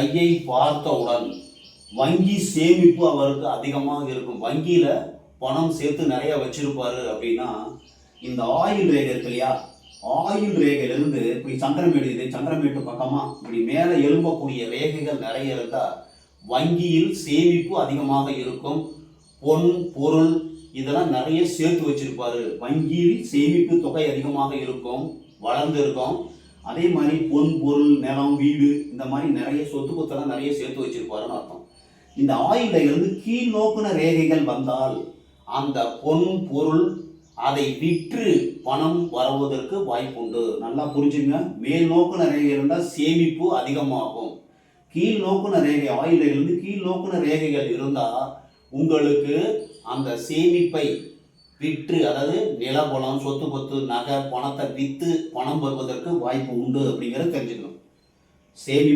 கையை பார்த்தவுடன் வங்கி சேமிப்பு அவருக்கு அதிகமாக இருக்கும். வங்கியில் பணம் சேர்த்து நிறைய வச்சிருப்பாரு அப்படின்னா இந்த ஆயில் ரேகை இருக்கு இல்லையா? ஆயில் ரேகையிலிருந்து இப்படி சந்திரமேடு இது சந்திரமேட்டு பக்கமாக இப்படி மேலே எழும்பக்கூடிய ரேகைகள் நிறைய இருந்தா வங்கியில் சேமிப்பு அதிகமாக இருக்கும். பொன் பொருள் இதெல்லாம் நிறைய சேர்த்து வச்சிருப்பாரு. வங்கியில் சேமிப்பு தொகை அதிகமாக இருக்கும். வளர்ந்து இருக்கும் அதே மாதிரி பொன் பொருள் நிலம் வீடு இந்த மாதிரி நிறைய சொத்து கொத்தெல்லாம் நிறைய சேர்த்து வச்சிருப்பாருன்னு அர்த்தம். இந்த ஆயுள இருந்து கீழ் நோக்குன ரேகைகள் வந்தால் அந்த பொன் பொருள் அதை விற்று பணம் வருவதற்கு வாய்ப்புண்டு. நல்லா புரிஞ்சுங்க. மேல் நோக்குன ரேகை இருந்தால் சேமிப்பு அதிகமாகும். கீழ் நோக்குன ரேகை ஆயுள இருந்து கீழ் நோக்குன ரேகைகள் இருந்தால் உங்களுக்கு அந்த சேமிப்பை விற்று அதாவது நிலபலம் சொத்து பத்து நகை பணத்தை விற்று பணம் வருவதற்கு வாய்ப்பு உண்டு அப்படிங்கிறத தெரிஞ்சுக்கணும். சேமி